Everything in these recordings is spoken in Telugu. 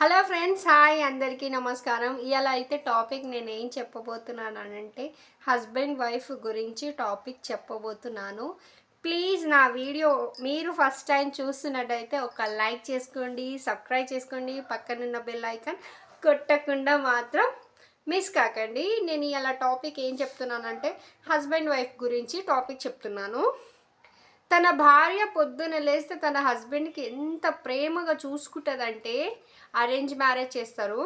హలో ఫ్రెండ్స్ హాయ్ అందరికీ నమస్కారం. ఇలా అయితే టాపిక్ నేను ఏం చెప్పబోతున్నాను అంటే హస్బెండ్ వైఫ్ గురించి టాపిక్ చెప్పబోతున్నాను. ప్లీజ్ నా వీడియో మీరు ఫస్ట్ టైం చూస్తున్నట్టయితే ఒక లైక్ చేసుకోండి సబ్స్క్రైబ్ చేసుకోండి పక్కనున్న బెల్ ఐకాన్ కొట్టకుండా మాత్రం మిస్ కాకండి. నేను ఇలా టాపిక్ ఏం చెప్తున్నానంటే హస్బెండ్ వైఫ్ గురించి టాపిక్ చెప్తున్నాను. తన భార్య పొద్దున లేస్తే తన హస్బెండ్కి ఎంత ప్రేమగా చూసుకుంటుందంటే అరేంజ్ మ్యారేజ్ చేస్తారు.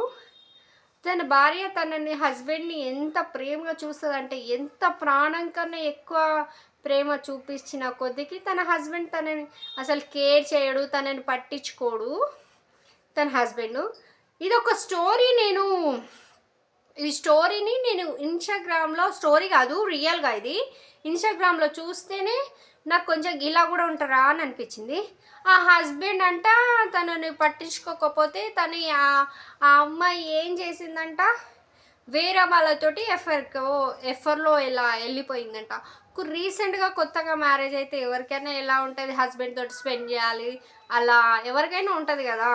తన భార్య తనని హస్బెండ్ని ఎంత ప్రేమగా చూస్తుందంటే ఎంత ప్రాణం కన్నా ఎక్కువ ప్రేమ చూపించిన కొద్దికి తన హస్బెండ్ తనని అసలు కేర్ చేయడు తనని పట్టించుకోడు తన హస్బెండ్. ఇది ఒక స్టోరీ నేను ఈ స్టోరీని నేను ఇన్స్టాగ్రామ్లో స్టోరీ కాదు రియల్గా ఇది. ఇన్స్టాగ్రామ్లో చూస్తేనే నాకు కొంచెం ఇలా కూడా ఉంటారా అని అనిపించింది. ఆ హస్బెండ్ అంట తనని పట్టించుకోకపోతే తను ఆ అమ్మాయి ఏం చేసిందంట? వేరే వాళ్ళతోటి ఎఫ్ఆర్కో ఎఫర్లో ఇలా వెళ్ళిపోయిందంట. రీసెంట్గా కొత్తగా మ్యారేజ్ అయితే ఎవరికైనా ఎలా ఉంటుంది హస్బెండ్ తోటి స్పెండ్ చేయాలి? అలా ఎవరికైనా ఉంటుంది కదా.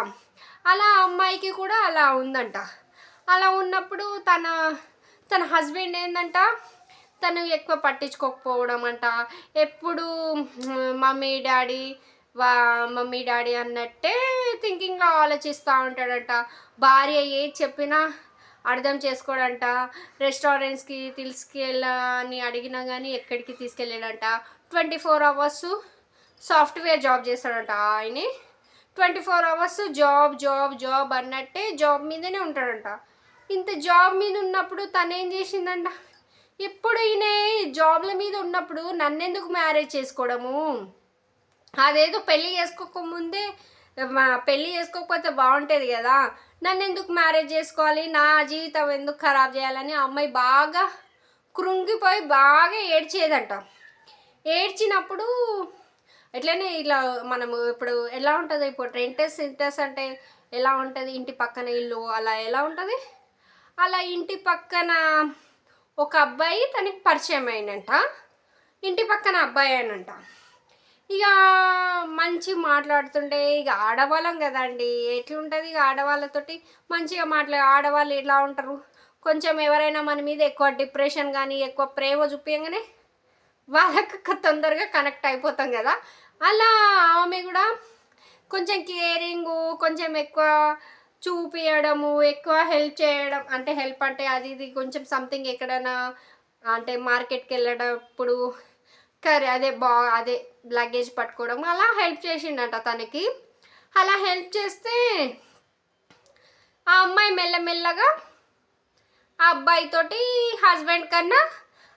అలా అమ్మాయికి కూడా అలా ఉందంట. అలా ఉన్నప్పుడు తన తన హస్బెండ్ ఏంటంట తను ఎక్కువ పట్టించుకోకపోవడం అంట. ఎప్పుడు మమ్మీ డాడీ వా మమ్మీ డాడీ అన్నట్టే థింకింగ్లో ఆలోచిస్తూ ఉంటాడంట. భార్య ఏది చెప్పినా అర్థం చేసుకోడంట. రెస్టారెంట్స్కి తీసుకెళ్ళని అడిగినా కానీ ఎక్కడికి తీసుకెళ్ళాడంట twenty four hours software job చేస్తాడంట ఆయన. Twenty four hours job job job అన్నట్టే జాబ్ మీదనే ఉంటాడంట. ఇంత జాబ్ మీద ఉన్నప్పుడు తనేం చేసిందంట? ఇప్పుడు ఈయన జాబ్ల మీద ఉన్నప్పుడు నన్నెందుకు మ్యారేజ్ చేసుకోవడము? అదేదో పెళ్ళి చేసుకోకముందే మా పెళ్ళి చేసుకోకపోతే బాగుంటుంది కదా. నన్ను ఎందుకు మ్యారేజ్ చేసుకోవాలి? నా జీవితం ఎందుకు ఖరాబ్ చేయాలని ఆ అమ్మాయి బాగా కృంగిపోయి బాగా ఏడ్చేదంట. ఏడ్చినప్పుడు ఎట్లనే ఇలా మనము ఇప్పుడు ఎలా ఉంటుంది? ఇప్పుడు రెంటర్స్ ఇంటర్స్ అంటే ఎలా ఉంటుంది? ఇంటి పక్కన ఇల్లు అలా ఎలా ఉంటుంది? అలా ఇంటి పక్కన ఒక అబ్బాయి తనకి పరిచయం అయిందంట ఇంటి పక్కన అబ్బాయి అనంట ఇక మంచి మాట్లాడుతుంటే ఇక ఆడవాళ్ళం కదండి ఎట్లుంటుంది ఇక ఆడవాళ్ళతోటి? మంచిగా మాట్లా ఆడవాళ్ళు ఎలా ఉంటారు? కొంచెం ఎవరైనా మన మీద ఎక్కువ డిప్రెషన్ కానీ ఎక్కువ ప్రేమ చూపించగానే వాళ్ళకి తొందరగా కనెక్ట్ అయిపోతాం కదా. అలా ఆమె కూడా కొంచెం కేరింగు కొంచెం ఎక్కువ చూపించడము ఎక్కువ హెల్ప్ చేయడం అంటే హెల్ప్ అంటే అది ఇది కొంచెం సంథింగ్ ఎక్కడైనా అంటే మార్కెట్కి వెళ్ళేటప్పుడు కర్రీ అదే బా అదే లగేజ్ పట్టుకోవడం అలా హెల్ప్ చేసిండట తనకి. అలా హెల్ప్ చేస్తే ఆ అమ్మాయి మెల్లమెల్లగా ఆ అబ్బాయితోటి హస్బెండ్ కన్నా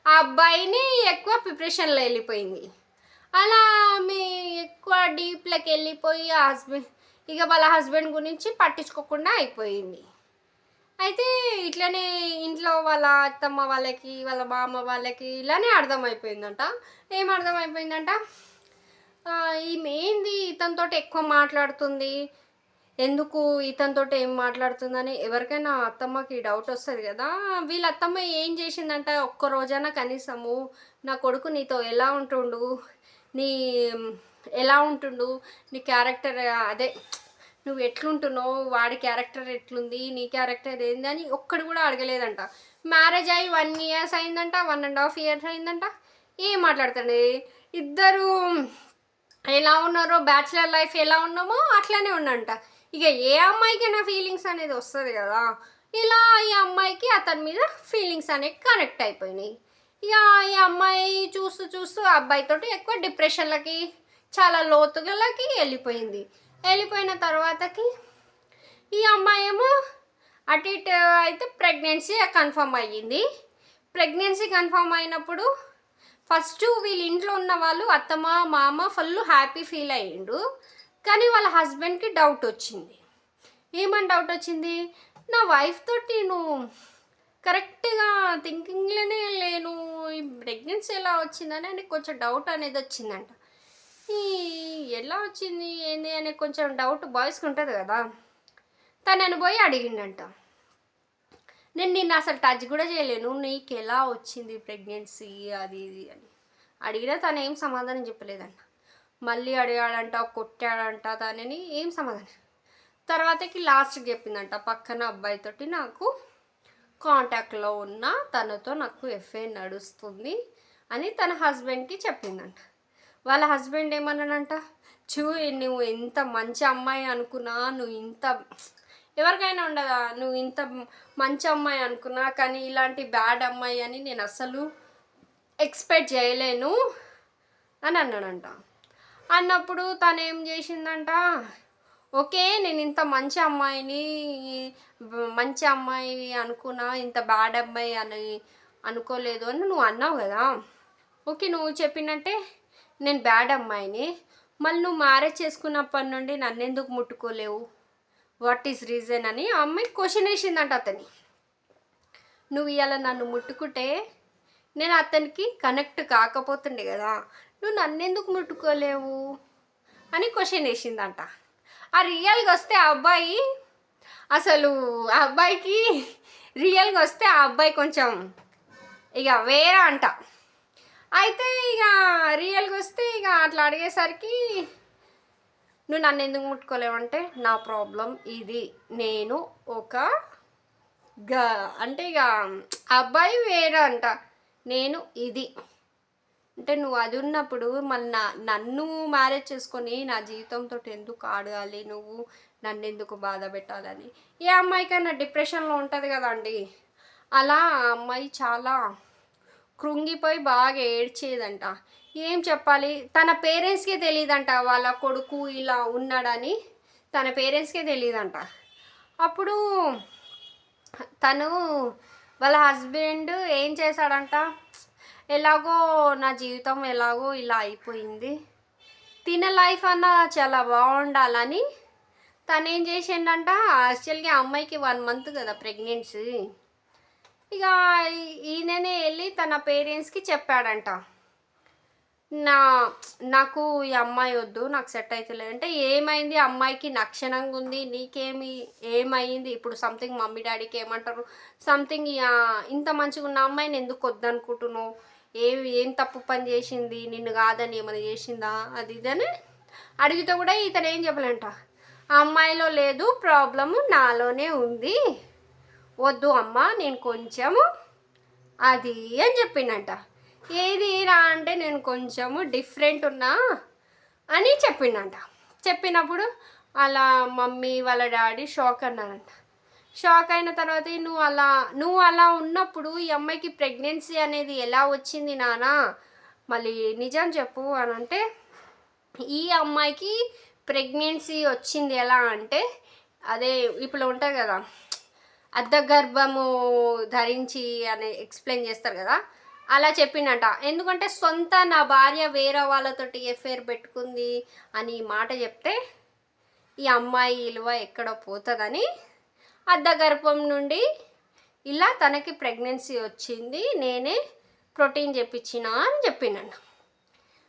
ఆ అబ్బాయిని ఎక్కువ ప్రిపరేషన్లో వెళ్ళిపోయింది. అలా ఆమె ఎక్కువ డీప్లోకి వెళ్ళిపోయి ఆ హస్బెండ్ ఇక వాళ్ళ హస్బెండ్ గురించి పట్టించుకోకుండా అయిపోయింది. అయితే ఇట్లనే ఇంట్లో వాళ్ళ అత్తమ్మ వాళ్ళకి వాళ్ళ బామ్మ వాళ్ళకి ఇలానే అర్థమైపోయిందంట. ఏం అర్థమైపోయిందంట? ఆ, ఈమె ఏంది ఇతనితో ఎక్కువ మాట్లాడుతుంది? ఎందుకు ఇతనితో ఏం మాట్లాడుతుందని ఎవరికైనా అత్తమ్మకి డౌట్ వస్తుంది కదా. వీళ్ళ అత్తమ్మ ఏం చేసిందంట? ఒక్క రోజైనా కనీసము నా కొడుకు నీతో ఎలా ఉంటుండు? నీ ఎలా ఉంటుండు? నీ క్యారెక్టర్ అదే నువ్వు ఎట్లుంటున్నావు? వాడి క్యారెక్టర్ ఎట్లుంది? నీ క్యారెక్టర్ ఏంది? అని ఒక్కడు కూడా అడగలేదంట. మ్యారేజ్ అయ్యి వన్ ఇయర్స్ అయిందంట వన్ అండ్ హాఫ్ ఇయర్స్ అయిందంట. ఏం మాట్లాడుతుంది ఇద్దరు ఎలా ఉన్నారో బ్యాచిలర్ లైఫ్ ఎలా ఉన్నామో అట్లనే ఉండంట ఇక ఏ అమ్మాయికైనా ఫీలింగ్స్ అనేది వస్తుంది కదా? ఇలా ఈ అమ్మాయికి అతని మీద ఫీలింగ్స్ అనేవి కనెక్ట్ అయిపోయినాయి. ఇక ఈ అమ్మాయి చూస్తూ చూస్తూ ఆ అబ్బాయితోటి ఎక్కువ డిప్రెషన్లకి చాలా లోతుగలకి వెళ్ళిపోయింది. వెళ్ళిపోయిన తర్వాతకి ఈ అమ్మాయి ఏమో అటు ఇటు అయితే ప్రెగ్నెన్సీ కన్ఫర్మ్ అయ్యింది. ప్రెగ్నెన్సీ కన్ఫర్మ్ అయినప్పుడు ఫస్ట్ వీళ్ళ ఇంట్లో ఉన్న వాళ్ళు అత్తమ్మ మామ ఫుల్ హ్యాపీ ఫీల్ అయ్యిండు. కానీ వాళ్ళ హస్బెండ్కి డౌట్ వచ్చింది. ఏమని డౌట్ వచ్చింది? నా వైఫ్ తోటి నువ్వు కరెక్ట్గా థింకింగ్లోనే లేను ఈ ప్రెగ్నెన్సీ ఎలా వచ్చిందని ఆయనకి కొంచెం డౌట్ అనేది వచ్చిందంట. ఈ ఎలా వచ్చింది ఏంది అనే కొంచెం డౌట్ బాయ్స్కి ఉంటుంది కదా. తనని పోయి అడిగిండంట. నేను నిన్ను అసలు టచ్ కూడా చేయలేను. నీకు ఎలా వచ్చింది ప్రెగ్నెన్సీ అది ఇది అని. అడిగినా తను ఏం సమాధానం చెప్పలేదంట మళ్ళీ అడిగాడంట కొట్టాడంట తనని ఏం సమాధానం. తర్వాతకి లాస్ట్కి చెప్పిందంట పక్కన అబ్బాయితోటి నాకు కాంటాక్ట్లో ఉన్న తనతో నాకు ఎఫ్ఐ నడుస్తుంది అని తన హస్బెండ్కి చెప్పిందంట. వాళ్ళ హస్బెండ్ ఏమన్నాడంట? చూ నువ్వు ఎంత మంచి అమ్మాయి అనుకున్నా నువ్వు ఇంత ఎవరికైనా ఉండదా? నువ్వు ఇంత మంచి అమ్మాయి అనుకున్నా కానీ ఇలాంటి బ్యాడ్ అమ్మాయి అని నేను అసలు ఎక్స్పెక్ట్ చేయలేను అని అన్నాడంట. అన్నప్పుడు తను ఏం చేసిందంట? ఓకే నేను ఇంత మంచి అమ్మాయిని మంచి అమ్మాయి అనుకున్నా ఇంత బ్యాడ్ అమ్మాయి అని అనుకోలేదు అని నువ్వు అన్నావు కదా. ఓకే నువ్వు చెప్పినట్టే నేను బ్యాడ్ అమ్మాయిని. మళ్ళీ నువ్వు మ్యారేజ్ చేసుకున్నప్పటి నుండి నన్ను ఎందుకు ముట్టుకోలేవు? వాట్ ఈస్ రీజన్ అని ఆ అమ్మాయి క్వశ్చన్ వేసిందంట అతని నువ్వు ఇవాళ నన్ను ముట్టుకుంటే నేను అతనికి కనెక్ట్ కాకపోతుండే కదా. నువ్వు నన్ను ఎందుకు ముట్టుకోలేవు? అని క్వశ్చన్ వేసిందంట. ఆ రియల్గా వస్తే ఆ అబ్బాయి అసలు ఆ అబ్బాయికి రియల్గా వస్తే ఆ అబ్బాయి కొంచెం ఇక వేరే అంట. అయితే ఇక రియల్గా వస్తే ఇక అట్లా అడిగేసరికి నువ్వు నన్ను ఎందుకు ముట్టుకోలేవంటే నా ప్రాబ్లం ఇది. నేను ఒక గ అంటే ఇక అబ్బాయి వేరే అంట నేను ఇది. అంటే నువ్వు అది ఉన్నప్పుడు మళ్ళీ నన్ను మ్యారేజ్ చేసుకొని నా జీవితంతో ఎందుకు ఆడాలి నువ్వు? నన్ను ఎందుకు బాధ పెట్టాలని? ఏ అమ్మాయికైనా డిప్రెషన్లో ఉంటుంది కదండి. అలా ఆ అమ్మాయి చాలా కృంగిపోయి బాగా ఏడ్చేదంట. ఏం చెప్పాలి? తన పేరెంట్స్కే తెలియదంట వాళ్ళ కొడుకు ఇలా ఉన్నాడని. తన పేరెంట్స్కే తెలియదంట అప్పుడు తను వాళ్ళ హస్బెండ్ ఏం చేశాడంట? ఎలాగో నా జీవితం ఎలాగో ఇలా అయిపోయింది. తిన లైఫ్ అన్న చాలా బాగుండాలని తను ఏం చేసిండంట? యాక్చువల్గా అమ్మాయికి వన్ మంత్ కదా ప్రెగ్నెన్సీ. ఇక ఈయననే వెళ్ళి తన పేరెంట్స్కి చెప్పాడంట. నా నాకు ఈ అమ్మాయి వద్దు నాకు సెట్ అవుతలేదు అంటే ఏమైంది? అమ్మాయికి నక్షణంగా ఉంది నీకేమి ఏమైంది? ఇప్పుడు సంథింగ్ మమ్మీ డాడీకి ఏమంటారు? సంథింగ్ ఇంత మంచిగా ఉన్న అమ్మాయిని ఎందుకు వద్దనుకుంటున్నావు? ఏం ఏం తప్పు పని చేసింది? నిన్ను కాదని ఏమైనా చేసిందా? అది ఇదని అడిగితే కూడా ఇతను ఏం చెప్పలేంట. అమ్మాయిలో లేదు ప్రాబ్లము నాలోనే ఉంది. వద్దు అమ్మ నేను కొంచెము అది అని చెప్పిండంట. ఏది రా అంటే నేను కొంచెము డిఫరెంట్ ఉన్నా అని చెప్పిండంట. చెప్పినప్పుడు అలా మమ్మీ వాళ్ళ డాడీ షాక్ అన్నారంట. షాక్ అయిన తర్వాత నువ్వు అలా నువ్వు అలా ఉన్నప్పుడు ఈ అమ్మాయికి ప్రెగ్నెన్సీ అనేది ఎలా వచ్చింది నానా మళ్ళీ నిజం చెప్పు అని అంటే ఈ అమ్మాయికి ప్రెగ్నెన్సీ వచ్చింది ఎలా అంటే అదే ఇప్పుడు ఉంటాయి కదా అర్ధగర్భము ధరించి అని ఎక్స్ప్లెయిన్ చేస్తారు కదా. అలా చెప్పిండంట. ఎందుకంటే సొంత నా భార్య వేరే వాళ్ళతోటి ఎఫ్ఐఆర్ పెట్టుకుంది అని మాట చెప్తే ఈ అమ్మాయి విలువ ఎక్కడ పోతుందని అర్ధగర్భం నుండి ఇలా తనకి ప్రెగ్నెన్సీ వచ్చింది నేనే ప్రోటీన్ చెప్పించిన అని చెప్పిండంట.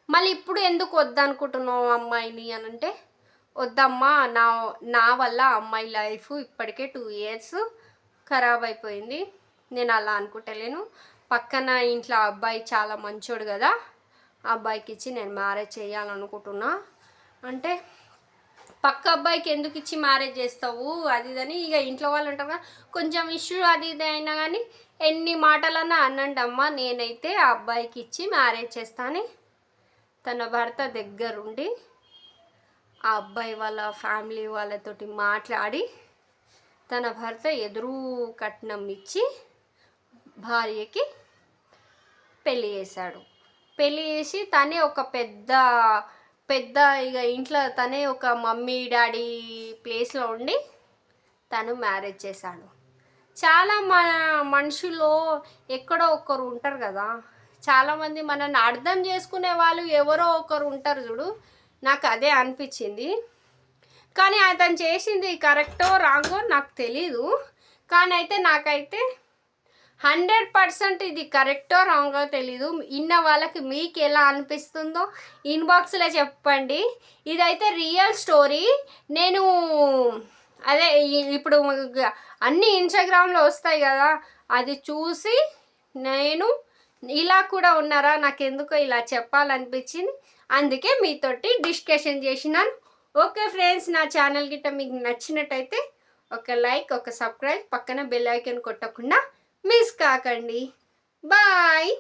మళ్ళీ ఇప్పుడు ఎందుకు వద్దనుకుంటున్నావు అమ్మాయిని అని అంటే వద్దమ్మా నా నా వల్ల అమ్మాయి లైఫ్ ఇప్పటికే టూ ఇయర్స్ ఖరాబ్ అయిపోయింది. నేను అలా అనుకుంటలేను. పక్కన ఇంట్లో అబ్బాయి చాలా మంచోడు కదా ఆ అబ్బాయికి ఇచ్చి నేను మ్యారేజ్ చేయాలనుకుంటున్నా. అంటే పక్క అబ్బాయికి ఎందుకు ఇచ్చి మ్యారేజ్ చేస్తావు? అది ఇదని ఇక ఇంట్లో వాళ్ళు ఉంటారు కదా కొంచెం ఇష్యూ అది ఇది అయినా కానీ ఎన్ని మాటలన్నా అన్నండి అమ్మ నేనైతే ఆ అబ్బాయికి ఇచ్చి మ్యారేజ్ చేస్తాను. తన భర్త దగ్గరుండి ఆ అబ్బాయి వాళ్ళ ఫ్యామిలీ వాళ్ళతోటి మాట్లాడి తన భర్త ఎదురు కట్నం ఇచ్చి భార్యకి పెళ్ళి చేశాడు. పెళ్ళి చేసి తనే ఒక పెద్ద పెద్ద ఇక ఇంట్లో తనే ఒక మమ్మీ డాడీ ప్లేస్లో ఉండి తను మ్యారేజ్ చేశాడు. చాలా మన మనుషుల్లో ఎక్కడో ఒకరు ఉంటారు కదా. చాలామంది మనల్ని అర్థం చేసుకునే వాళ్ళు ఎవరో ఒకరు ఉంటారు చూడు. నాకు అదే అనిపించింది. కానీ అతను చేసింది కరెక్టో రాంగో నాకు తెలీదు. కానీ అయితే నాకైతే హండ్రెడ్ పర్సెంట్ ఇది కరెక్టో రాంగో తెలీదు. ఇన్న వాళ్ళకి మీకు ఎలా అనిపిస్తుందో ఇన్బాక్స్లో చెప్పండి. ఇదైతే రియల్ స్టోరీ. నేను అదే ఇప్పుడు అన్ని ఇన్స్టాగ్రామ్లో వస్తాయి కదా అది చూసి నేను ఇలా కూడా ఉన్నారా? నాకు ఎందుకో ఇలా చెప్పాలనిపించింది. అందుకే మీతోటి డిస్కషన్ చేసినాను. ఓకే ఫ్రెండ్స్ నా ఛానల్ గిట్ట మీకు నచ్చినట్టయితే ఒక లైక్ ఒక సబ్స్క్రైబ్ పక్కన బెల్ ఐకన్ కొట్టకుండా మిస్ కాకండి. బాయ్!